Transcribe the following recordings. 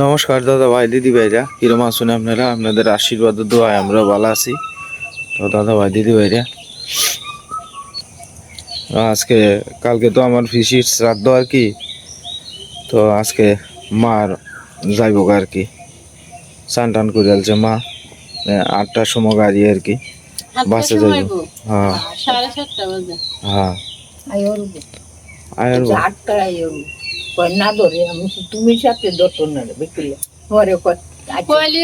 নমস্কার দাদা ভাই দিদি ভাইরা কিরম আছেন আপনারা? আপনাদের আশীর্বাদ ও দোয়ায় আমরা ভালো আছি। তো দাদা ভাই দিদি ভাইরা আজকে কালকে তো আমার ফিসির শ্রাদ্ধ আর কি। তো আজকে মার যাইব আর কি। চান টান করে আলছে মা আটটার সময় গাড়ি আর কি বাসে যাইব। হ্যাঁ। হ্যাঁ। আয়োর আয়ার আটটা আয়োর কয় না ধরে আমি তুমি সাথে ধরতো না রে বিকুলে। পরে কয় আচ্ছা, কইলি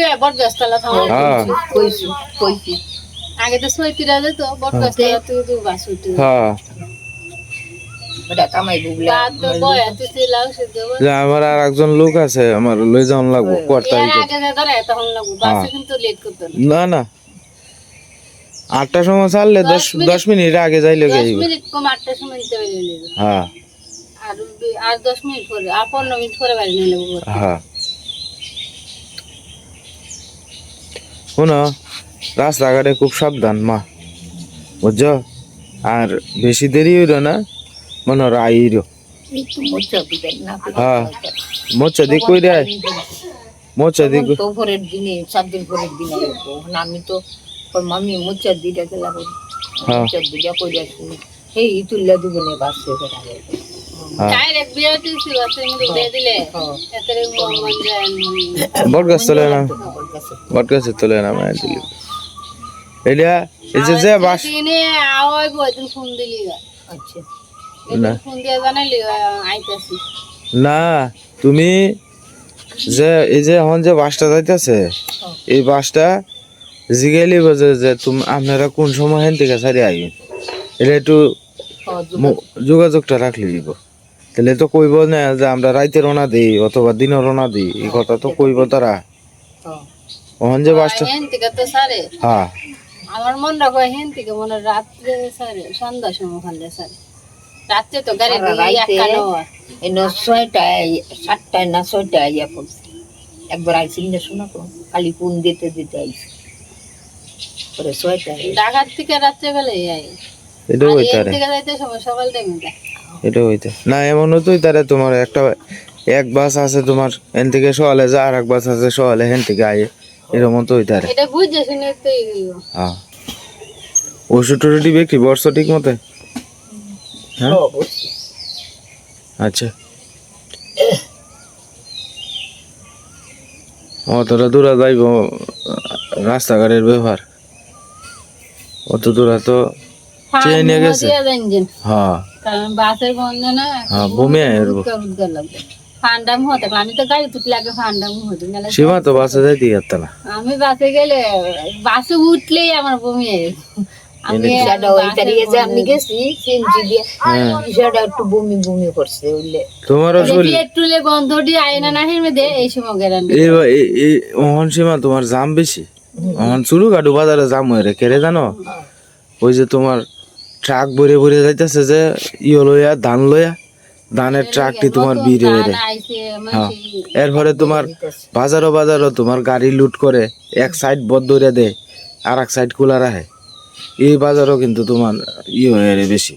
হ্যাঁ। কইছি কইছি আগে তো সৈতিরা যেত বটগাছতলা তুই তুই বাস উঠে হ্যাঁ। ওটা কামাই বুগলা রাত তো বয়া তুই ছিলাও সিদ্ধ যে আমার আর একজন লোক আছে আমার লই যাওয়ান লাগবো কয় এর তারিখে আগে যে ধরে তখন লাগবো। বাসে কিন্তু লেট করতো না। না আটটার সময় ছাড়লে দশ দশ মিনিট আগে যাইলে হ্যাঁ। আর বি- আর দশ মিনিট পরে আর পনেরো মিনিট পরে বাড়ি নিয়ে নেব হ্যাঁ। শোনো রাস্তাঘাটে খুব সাবধান মা। বুঝছ? আর বেশি দেরি হইল না মনে হয় আইরো মোচা হ্যাঁ। মোচ্ছা দিক কই রে মোচ্ছা দিক তো পরের দিনে সাত দিন পরের দিনে আইবো। আমি তো মামি মোচা দিটা গেলা করি হ্যাঁ। মোচা দিটা কই রাখছি এই তুল্লা দিবনে বাসে হ্যাঁ। হ্যাঁ। মন যায় বট গাছ তোলে না। বট গাছে তোলে না মায়ের দিলি। এলিয়া এই যে যে বাস আচ্ছা। না। ফোন দিয়ে জানাইলি আইতাছি। না তুমি যে এই যে এখন যে বাসটা যাইতেছে এই বাসটা জিগাইলি বোঝে যে তুমি আপনারা কোন সময় হেন থেকে সারি আইবেন? এটা একটু হ্যাঁ, যোগাযোগটা রাখলে দিব তাহলে তো কইব না যে আমরা রাইতে রওনা দিই অথবা দিনে রওনা দিই এই কথা তো কইব তারা। ওখান যে বাসটা হ্যাঁ। আমার মন রাখো হেন থেকে মনে রাত্রে সারে সন্ধ্যার সময় খালে সারে। রাত্রে তো গাড়ি আর দিয়ে রাইতে? একা নেওয়া। এই ন ছয়টায় সাতটায় না ছয়টায় আইয়া পড়ছে। একবার আইছিল না শোনা তো খালি ফোন দিতে দিতে আইছি। পরে ছয়টায় ঢাকার থেকে রাত্রে বেলে আই। এটা এর পারে থেকে যাইতে সময় সকাল টাইমে যায়। এটা হইতে। না এমনও তুই তারে তোমার একটা এক বাস আছে তোমার এন থেকে সকালে যা আর এক বাস আছে সকালে হেন থেকে আয়ে। এরকম তো হইতে পারে। এটা শুনে তো হ্যাঁ। ওষুধ টষুধ বিক্রি বর্ষ ঠিক মতে? হ্যাঁ? আচ্ছা। অতটা দূরা যাইব রাস্তাঘাটের ব্যবহার। অত দূরা তো চেয়ে নিয়ে গেছে? হ্যাঁ। কারণ বাসের বন্ধ না হ্যাঁ বমি ফান্ডাম হতে। আমি তো গাড়ি তুটলে আগে ফান্ডাম হতে সীমা তো বাসে যাইতে যাচ্ছে না। আমি বাসে গেলে বাসে উঠলেই আমার বমি আমি আমি গেছি দিয়ে হ্যাঁ। একটু বমি বমি করছে উঠলে। পেট্রোলে গন্ধ দিয়ে আয়না না মধ্যে এই সময় গ্যারান্টি এই এই- এই সীমা তোমার জাম বেশি? ওহন চুরু কাটু বাজারে জাম হয়ে রে কেড়ে জানো? ওই যে তোমার ট্রাক ভরে ভরে যাইতেছে যে ইয়ে লইয়া ধান লইয়া ধানের ট্রাকটি তোমার বিড়ে বেড়ে। আইছে হ্যাঁ। এরপরে তোমার বাজারও বাজারও তোমার গাড়ি লুট করে এক সাইড বদ্ধ ধরে দেয় আর এক সাইড খোলা রাখে। এই বাজারও কিন্তু তোমার ইয়ে হয়ে রে বেশি।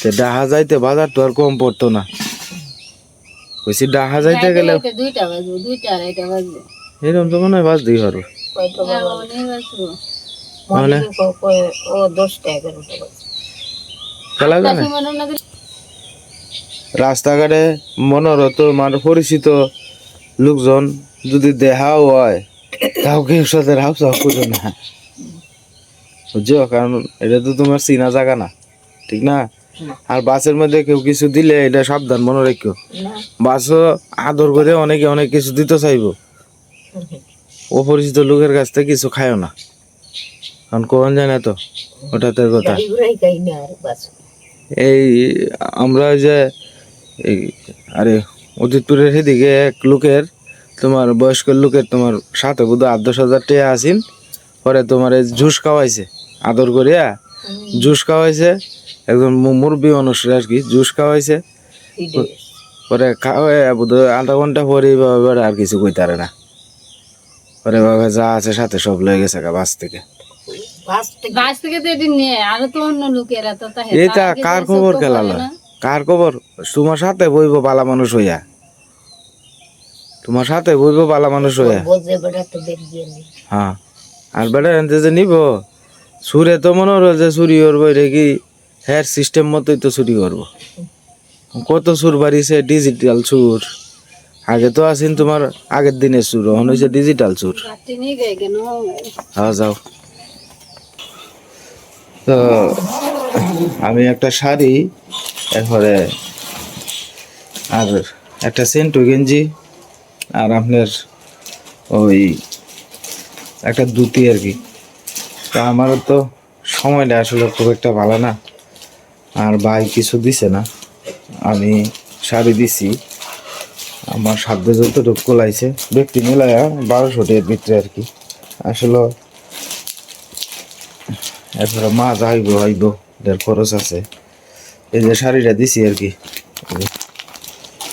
তো ডাহা যাইতে বাজার তো আর কম পড়তো না। বেশি ডাহা যাইতে গেলে এরকম তো মনে হয় বাস দিই বাজবে। মনে ও দশটা এগারোটা জানে? তার দিলে- রাস্তাঘাটে মনোরত মানে পরিচিত লোকজন যদি দেখাও হয় তাও কেউ সাথে রাও চাও করো না। বুঝছ কারণ এটা তো তোমার চিনা জায়গা না ঠিক না? আর বাসের মধ্যে কেউ কিছু দিলে এটা সাবধান মনে রেখো। বাসও আদর করে অনেকে অনেক কিছু দিতে চাইব। অপরিচিত লোকের কাছ থেকে কিছু খায়ও না। কারণ কোন যায় না তো ওটাতে কথা। এই আমরা ওই যে এই আরে অজিতপুরের সেদিকে এক লোকের তোমার বয়স্ক লোকের তোমার সাথে বোধ আট দশ হাজার টাকা আসিন পরে তোমার এই জুস খাওয়াইছে আদর করিয়া। জুস খাওয়াইছে একজন মুরব্বী মানুষ আর কি জুস খাওয়াইছে। পরে খাওয়াই বোধ আধা ঘণ্টা পরে এবার আর কিছু কইতারে না। পরে বাবা যা আছে সাথে সব লয়ে গেছে গা বাস থেকে। বাস থেকে তো এটি নিয়ে আরও তো অন্য লোকেরা তো এটা কার খবর চোখও খেলা পড়ে লয় না। কার খবর? তোমার সাথে বইব বালা মানুষ হইয়া। তোমার সাথে বইবো ভালো মানুষ নেই হ্যাঁ। আর বেটা এনতে যে নিব? সুরে তো মনে হলো যে চুরি করব এটা কি হেয়ার সিস্টেম মতোই তো চুরি করব। কত সুর বাড়িছে ডিজিটাল সুর। আগে তো আছেন তোমার আগের দিনের সুর এখন হয়েছে ডিজিটাল সুর। হ্যাঁ যাও। তো আমি একটা শাড়ি, এরপরে আর একটা সেন্টু গেঞ্জি, আর আপনার ওই একটা ধুতি আর কি। তা আমারও তো সময়টা আসলে খুব একটা ভালো না, আর ভাই কিছু দিছে না। আমি শাড়ি দিছি, আমার সাধ্য যতটুকু কোলাইছে ব্যক্তি মিলায়া বারোশো টাকার ভিতরে আর কি। আসলে এরপরে মাছ যাইব আইব এর খরচ আছে। এই যে শাড়িটা দিছি আর কি।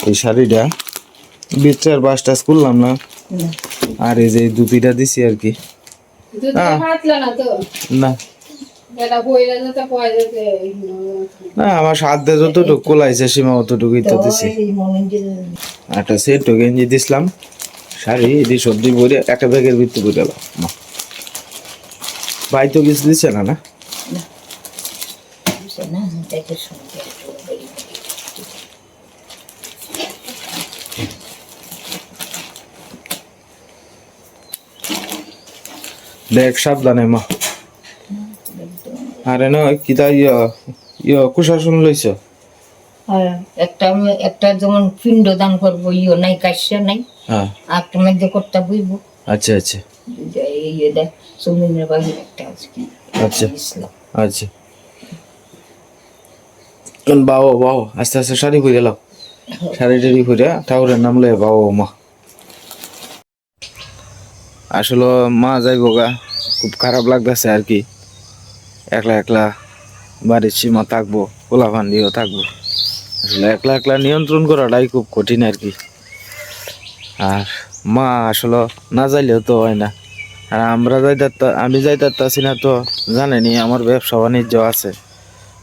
এই শাড়িটা আর বাস টাস করলাম না। আর এই যে দুটিটা দিছি আর কি। না। না আমার সাধ্যে যতটুকু কোলাইছে সীমা অতটুকুই তো দিছি। একটা সেট গেঞ্জি দিছিলাম। শাড়ি এটি সবজি ভরে একটা ব্যাগের ভিত্তি করে গেল ভাই তো কিছু দিচ্ছে না না? দেখে দেখ সাবধানে মা। আরে না কিতা ইয়া ইয়া কুশাসন লইছ? একটা আমি- একটা যেমন পিণ্ড দান করব ইয়ে নাই কাশ্যা নাই। আর একটা মধ্যে করতে বইব। আচ্ছা আচ্ছা। এই এটা সুমিনের বাহির একটা আজকে আচ্ছা। ইসলাম আচ্ছা। বাও বাও আস্তে আস্তে শাড়ি পরে এলাম শাড়ি টাড়ি পরে ঠাকুরের নাম লয়ে বাও মা। আসলে মা যাইব গা খুব খারাপ লাগতেছে আর কি। একলা একলা বাড়ির সীমা থাকব কোলাফান দিয়েও থাকব। আসলে একলা একলা নিয়ন্ত্রণ করাটাই খুব কঠিন আর কি। আর মা আসলে না যাইলেও তো হয় না। আর আমরা যাইতে আমি যাইতে না তো জানেনি আমার ব্যবসা বাণিজ্য আছে।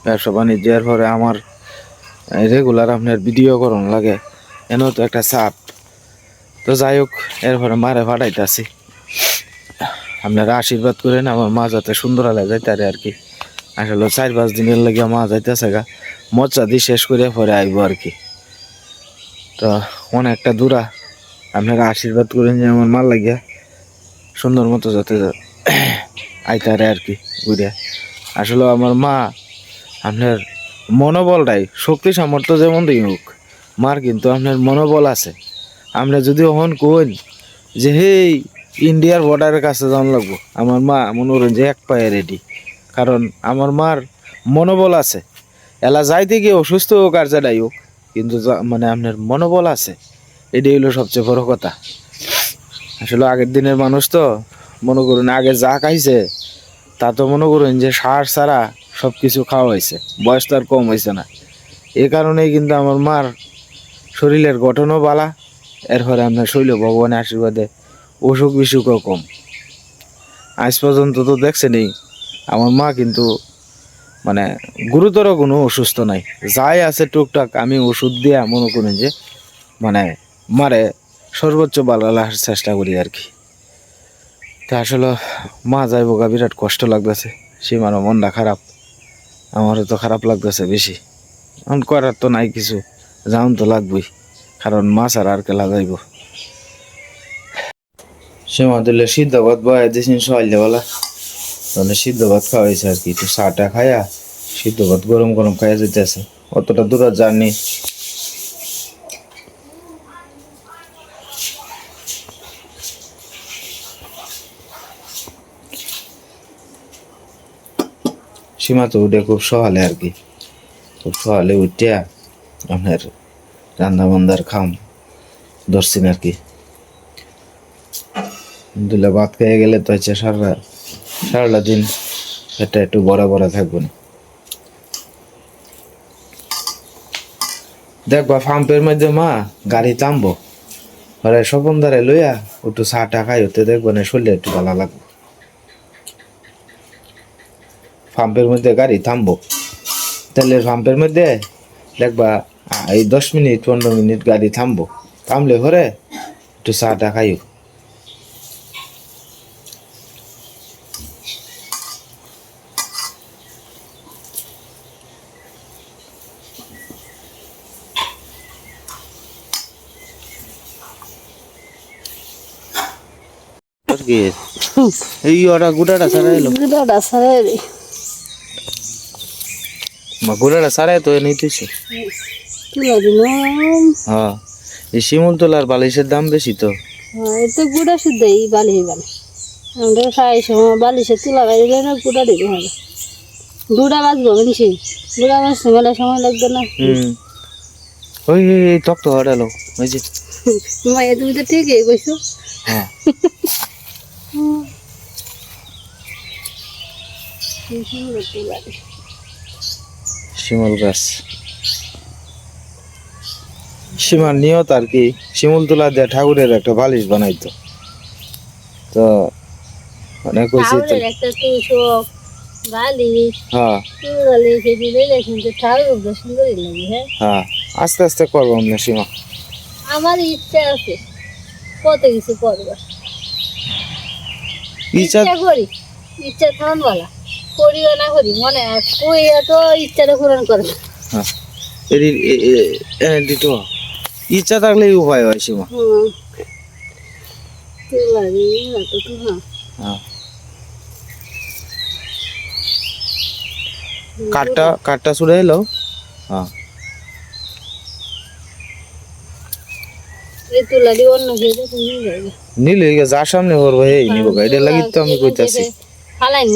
ব্যবসা বাণিজ্যের পরে আমার রেগুলার আপনার ভিডিও করুন লাগে। এনেও তো একটা চাপ। তো যাই হোক এরপরে মারে ফাটাইতেছি আপনারা আশীর্বাদ করেন, আমার মা যাতে সুন্দর আলে যাইতে পারে আর কি। আসলে চার পাঁচ দিনের লাগে মা যাইতেছে গা। মজা দিয়ে শেষ করে পরে আইব আর কি। তো অনেকটা দূরা। আপনারা আশীর্বাদ করেন যে আমার মাল লাগিয়া। সুন্দর মতো যাতে আইতারে আর কি ঘুরে আসলে আমার মা আপনার মনোবলটাই, শক্তি সামর্থ্য যেমন দিই হোক, মার কিন্তু আপনার মনোবল আছে। আমরা যদি ওহন কইন যে, হেই, ইন্ডিয়ার বর্ডারের কাছে যাওয়ান লাগবো। আমার মা মনে করেন যে, এক পায়ে রেডি কারণ আমার মার মনোবল আছে। এলা যাইতে গিয়ে অসুস্থ হোক আর যাই হোক, কিন্তু মানে আপনার মনোবল আছে। এটাই হলো সবচেয়ে বড় কথা। আসলে আগের দিনের মানুষ তো, মনে করুন আগে যা খাইছে, তা তো মনে করুন যে সার ছাড়া সব কিছু খাওয়া হয়েছে। বয়স তো আর কম হয়েছে না। এই কারণেই কিন্তু আমার মার শরীরের গঠনও বালা, এরপরে আপনার শৈল ভগবানের আশীর্বাদে অসুখ বিসুখও কম। আজ পর্যন্ত তো দেখছেনই, আমার মা কিন্তু মানে গুরুতর কোনো অসুস্থ নাই। যাই আছে টুকটাক আমি ওষুধ দিয়া মনে করেন যে মানে মারে সর্বোচ্চ ভালো চেষ্টা করি আর কি। তা আসলে মা যাইব গা, বিরাট কষ্ট লাগতেছে। সীমারও মনটা খারাপ, আমারও তো খারাপ লাগতেছে বেশি। এখন করার তো নাই কিছু, যাওন তো লাগবেই, কারণ মাছ আর আর কেলা যাইব। সীমা দিলে সিদ্ধ ভাত বয়া দিয়েছেন সকালবেলা তাহলে সিদ্ধ ভাত খাওয়াইছে আর কি, একটু চাটা খায়া সিদ্ধ ভাত গরম গরম খাইয়া যেতেছে অতটা দূর জার্নি সীমা তো উঠে খুব সকালে আর কি। খুব সকালে উঠিয়া আপনার রান্না বান্দার খাম ধরছেন আর কি। দুলে ভাত খেয়ে গেলে তো হচ্ছে সারা সারাটা দিন এটা একটু বড় বড় থাকব না। দেখবা পাম্পের মধ্যে মা গাড়ি থামবো। পরে স্বপন ধারে লইয়া একটু চা টা খাই হতে দেখব না শরীরে একটু ভালো লাগবে। পাম্পের মধ্যে গাড়ি থামবো। তেলের পাম্পের মধ্যে দেখবা এই দশ মিনিট পনেরো মিনিট গাড়ি থামবো। থামলে পরে একটু চাটা খাইও? এই ওরা গুড়াটা সারা এলো। সারে মা সারাই তো দিলাম হ্যাঁ এই শিমুল তোলার বালিশের দাম বেশি তো। হ্যাঁ এতে গুড়া শুদ্ধ এই বালিশ বালিশ। আমরা খাই সময় বালিশে তুলা বাইরে না গুড়া দিতে হবে। গুড়া বাজবো বেশি গুড়া বাজতে মেলা সময় লাগবে না। ওই তো যে। তুমি তো ঠিকই কইছো। হ্যাঁ। তুলা রে। শিমুল গাছ। সীমার নিয়ত আর কি শিমুল তোলা দিয়ে ঠাকুরের একটা বালিশ বানাইতো। তো অনেক বালিশ। হ্যাঁ। হ্যাঁ। হ্যাঁ আস্তে আস্তে করব আমরা সীমা। আমার ইচ্ছা আছে কত কিছু করবার। ইচ্ছা করি ইচ্ছা করিও না করি মনে হয় কইয়া তো ইচ্ছাটা পূরণ করে হ্যাঁ। ইচ্ছা থাকলেই উপায় হয় সীমা। তুলা হ্যাঁ। কাঠটা কাঠটা ছুড়ে এলো। হ্যাঁ। নিলে যার সামনে করব এই নিব এটা লাগি তো আমি কইতাছি।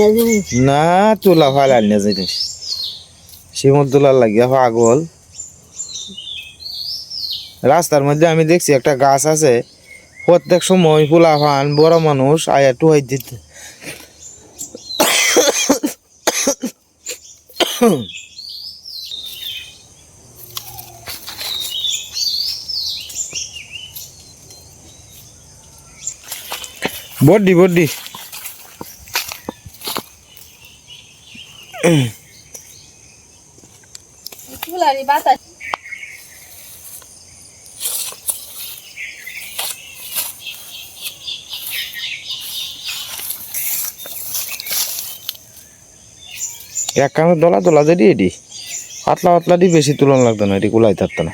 না জিনিস? না না জিনিস। শিমুল তোলার লাগিয়া পাগল। রাস্তার মধ্যে আমি দেখছি একটা গাছ আছে। প্রত্যেক সময় ফুলা ফান, বড় মানুষ আয়া টুহাই দিতে। বড্ডি বড্ডি। বাতাস। এক কামে দলা দলা যদি এটি পাতলা পাতলা দি বেশি তুলন লাগতো না এটি কুলাই থাকতো না।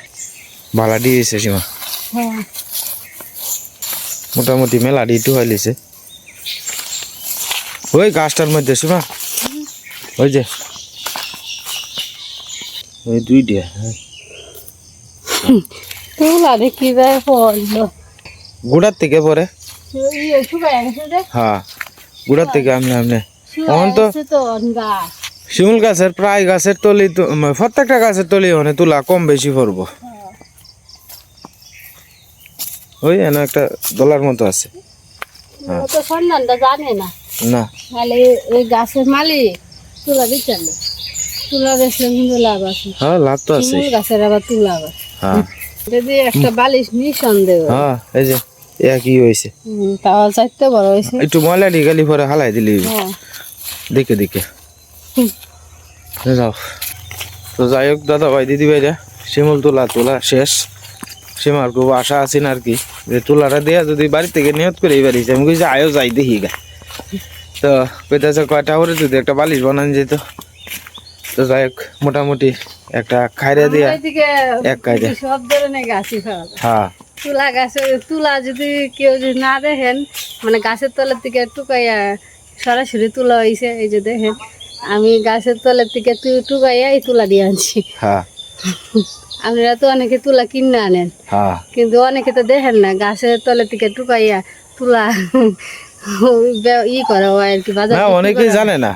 ভালা দিয়েছে সীমা। হ্যাঁ। মোটামুটি মেলা দি একটু হয় লিছে ওই গাছটার মধ্যে সীমা। ওই যে। ওই দুই দিয়া তুলারি কি যায় পড়ল গুড়ার থেকে পরে? হ্যাঁ গুড়ার থেকে আমনে আমনে। এখন তো শিমুল গাছের প্রায় গাছের তলি তো প্রত্যেকটা গাছের তলি মানে তুলা কম বেশি পড়ব। ওই এনে একটা দলার মতো আছে। না। না। ওই গাছের মালিক? তুলা দিচ্ছে না তুলা বেচলে কিন্তু লাভ আছে। হ্যাঁ লাভ তো আছে। গাছের আবার তুলা আবার। হ্যাঁ। যদি একটা বালিশ নিঃসন্দেহ। হ্যাঁ এই যে একই হয়েছে চাইতে বড় হয়েছে একটু ময়লা পরে হালাই দিলি। হ্যাঁ। দেখে দেখে। যাও। তো যাই হোক দাদা ভাই দিদি ভাইরা শিমুল তোলা তোলা শেষ। সীমার খুব আশা আছেন আর কি। যে তোলাটা দেয়া যদি বাড়ি থেকে নিয়ত করে পারিস আমি কইছি আয়ো যাই দেখি গা। তো কইতাছে কয়টা করে যদি একটা বালিশ বানান যেত। তো যাই হোক মোটামুটি একটা খাইরা দিয়া এক কায়দা। সব ধরনের গাছই যায় হ্যাঁ। তুলা গাছে তুলা যদি কেউ যদি না দেখেন মানে গাছের তলার থেকে টুকাইয়া সরাসরি তুলা হয়েছে এই যে দেখেন আমি গাছের তলার থেকে টুকাইয়া এই তুলা দিয়ে আনছি। হ্যাঁ। আপনারা তো অনেকে তুলা কিনে আনেন। হ্যাঁ। কিন্তু অনেকে তো দেখেন না গাছের তলার থেকে টুকাইয়া তুলা ই করা হয় আর কি বাজার না অনেকেই জানে না।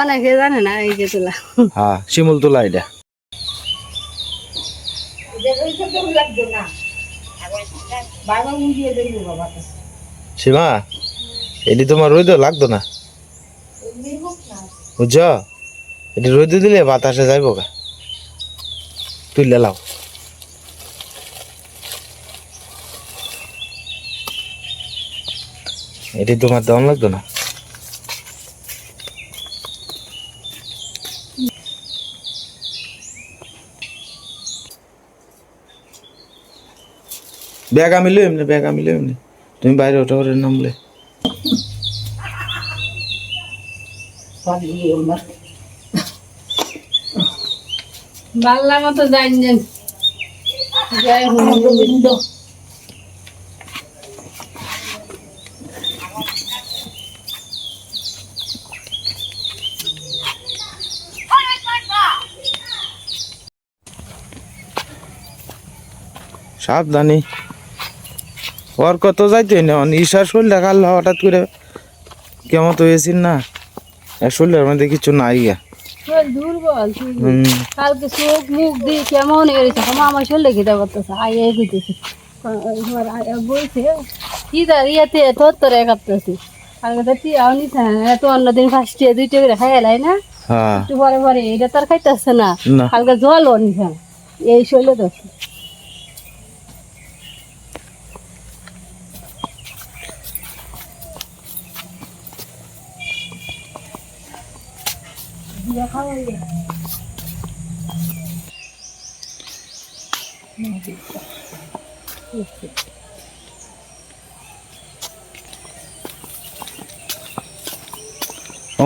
অনেকে জানে না এই যে তুলা। হ্যাঁ শিমুল তোলা এটা। সীমা এটি তোমার রোদ লাগতো না? বুঝছ? এটি রোদ দিলে বাতাসে যাইব গা। তুললে লাও। এটি তোমার দম লাগতো না? ব্যাগ আমি লই এমনি, ব্যাগ আমি লই এমনি। তুমি বাইরে ওটা করে নামলে পালিয়ে আমার বাংলা মতো জানছেন জয় সাবধানি। ওর কত যাইতে না ঈশার শরীর দেখাল হঠাৎ করে কেমন তো হয়েছিল না? শরীরের মধ্যে কিছু নাই গা। দুর্বল কালকে চোখ মুখ দিয়ে কেমন হয়ে আমার আমার শরীরে খেতে করতেছে আগে এগুতেছে। বলছে কি তার ইয়াতে তোর তোর একাত্তরছি কালকে তো তুই আও নিতে এত অন্যদিন ফার্স্ট খাই এলাই না? হ্যাঁ। একটু পরে পরে এটা তার খাইতেছে না। কালকে জল নিছে না এই শৈলে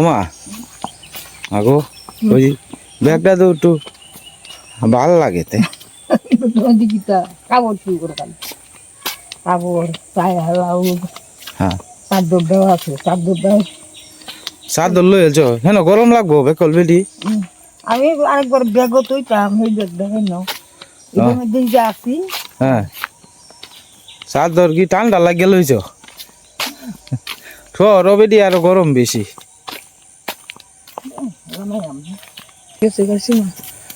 ওমা আগো ওই ব্যাগটা তো একটু। ভালো লাগে তে। কাপড় করে কাপড় চায় হ্যাঁ। চাদর দেওয়া আছে চাদর দেওয়া চাদর লই এলছ? হেন গরম লাগবো বেকল আমি আরেকবার ব্যাগও তুইতাম সেই ব্যাগ দেখেন নাও এটার মধ্যে যে আছি হ্যাঁ। চাদর কি ঠান্ডা লাগিয়ে লইছ? রবেটি আরও গরম বেশি।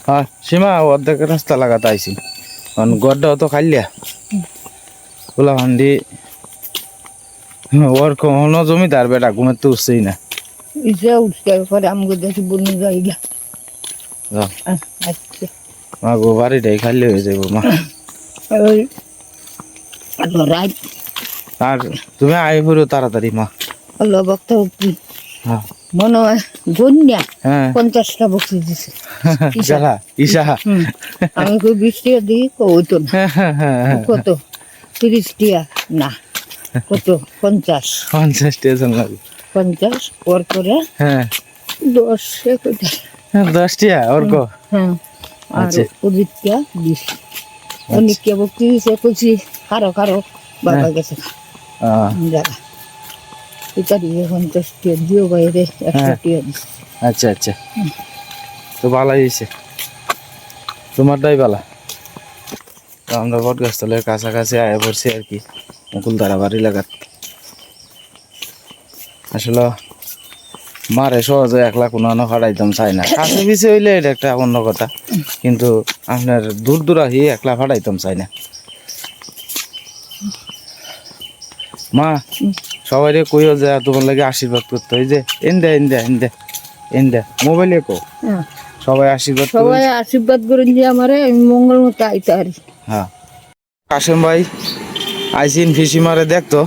হ্যাঁ সীমা অর্ধেক রাস্তা লাগাতে আইছি। কারণ গড্ডা তো খাইলিয়া। ওলা হান্ডি ওর কোনো জমিদার বেটা ঘুমের তো উঠছেই না। ইসে উঠতে পরে আমাকে দেখি জায়গা যাও, আচ্ছা। মা গো বাড়িটাই খালি হয়ে যাব মা। ওই আর তুমি আই ফুরো তাড়াতাড়ি মা। আল্লাহ বক্তা। হ্যাঁ। মনে হয় গন্যা হ্যাঁ। পঞ্চাশটা বক্তি দিছে। আমি কই বিশ টাকা দিই কই তো না। হ্যাঁ হ্যাঁ কত? তিরিশ টিয়া না। কত? পঞ্চাশ। পঞ্চাশ স্টেশন লাগবে পঞ্চাশ ওর করে দশ একটা দশটিয়া ওর হ্যাঁ। আর আচ্ছা। টিয়া বিশ। অনেক কে বক্তি দিছে কইছি কারও কারও বাবা গেছে। যারা এটা দিয়ে পঞ্চাশ টিয়া দিও বাইরে একশো হ্যাঁ। টিয়া আচ্ছা আচ্ছা। তো ভালোই হয়েছে। তোমারটাই ভালো? তো আমরা বটগাছতলের কাছাকাছি আয়া পড়ছি আর কি মুকুলধারা বাড়ি লাগাত। আসলে মারে সহজে একলা কোনো না ফাটাইতাম চাই না। কাছে পিছিয়ে হইলে এটা একটা অন্য কথা কিন্তু আপনার দূর দূর আহি একলা ফাটাইতাম চাই না। মা সবাই কইও যে তোমার লাগে আশীর্বাদ করতে হয়। যে এন্দে এন্দে এন্দে এন্দে মোবাইলে কো হ্যাঁ। সবাই আশীর্বাদ। সবাই আশীর্বাদ করেন যে আমারে আমি মঙ্গল মতো আইতে পারি। হ্যাঁ। কাশেম ভাই আইসিন ফিসিমারে দেখতো।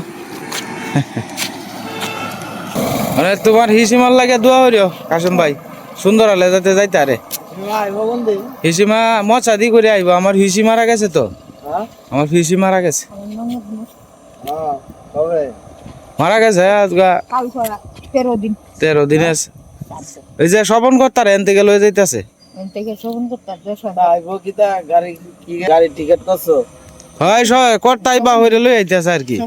মানে তোমার হিসিমার লাগে দোয়া হইও কাশেম ভাই। সুন্দর হলে যাতে যাইতে আরে। হিসিমা মচা দি করে আইব আমার হিসি মারা গেছে তো। আমার হিসি মারা গেছে মারা গেছে আজগা? কাল তেরো দিন। তেরো দিনে এই যে স্বপন কর্তার এন থেকে লয়ে যাইতেছে? শোভন হয় সয় কর্তাই বা হইরে লই আইতেছে আর কি।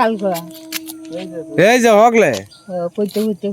কাল এই যে হগলে। কইতে কইতে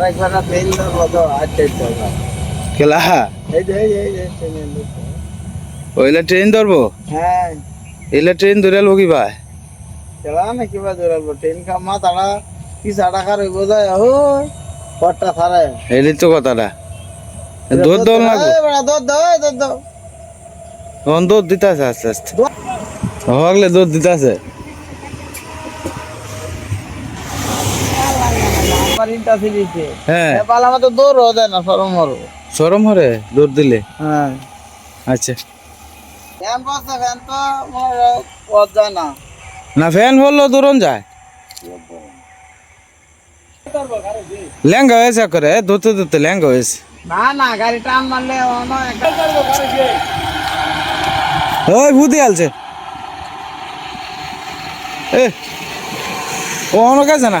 লোক। ওইলে ট্রেন ধরবো? হ্যাঁ। এলে ট্রেন ধরে আলবো কি ভাই খেলা না কিবা ধরাবো? ট্রেন কা মাথাটা কি সাড়া খারে বোঝায় ওই পটটা সারায় এলি তো কথাটা। দৌড় দৌড় লাগবো? দৌড় দাও এই দৌড় দাও তখন দৌড় দিতে আছে আস্তে। আস্তে হগলে দৌড় দিতে হ্যাঁ। আমার তো দৌড় দেয় না সরম মরো সরম হরে? দৌড় দিলে? হ্যাঁ। আচ্ছা। ফ্যান বসে ফ্যান তো পথ যায় না। না ফ্যান বলল দৌড়ন যায়। লেঙ্গা হয়েছে করে ধরতে ধরতে লেঙ্গা হয়েছে। না না গাড়ি টান মারলে ওই ভূতি আলছে। এ ও অন্য কাছে না?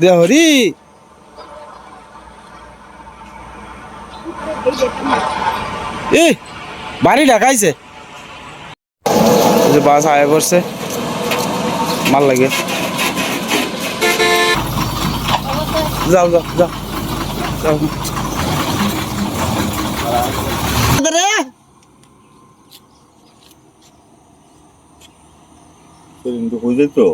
দেহরি। এ বাড়ি ঢাকাইছে। যে বাস আয়া করছে মাল লাগে। যাও যাও যাও। যাও। তো